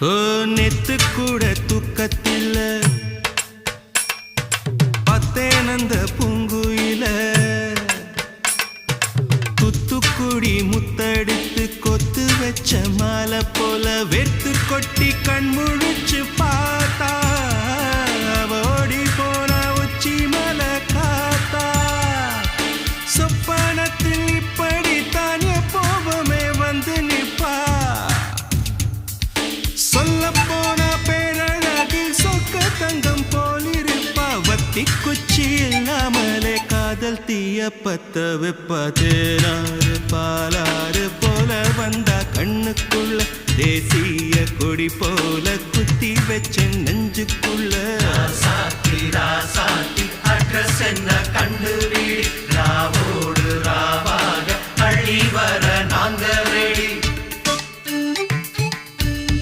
ஓ நெத்து கூட தூக்கத்தில் பத்தேனந்த பூங்குயில. துத்துக்குடி முத்தடித்து கொத்து வச்ச மாலை போல வெத்து கொட்டி கண் முழிச்சு சொல்ல போன பேரழகில் சொக்க தங்கம் போலிருப்பா வத்தி குச்சி இல்லாமலே காதல் தீய பத்த வெப்ப தேனாறு பாலாறு போல வந்தா கண்ணுக்குள்ள தேசிய கொடி போல குத்தி வச்ச நெஞ்சுக்குள்ள. சாத்தி ராசாத்தி அட்ரஸ் என்ன? கண்டு வீடி. ராவோடு ராவாக அள்ளி வர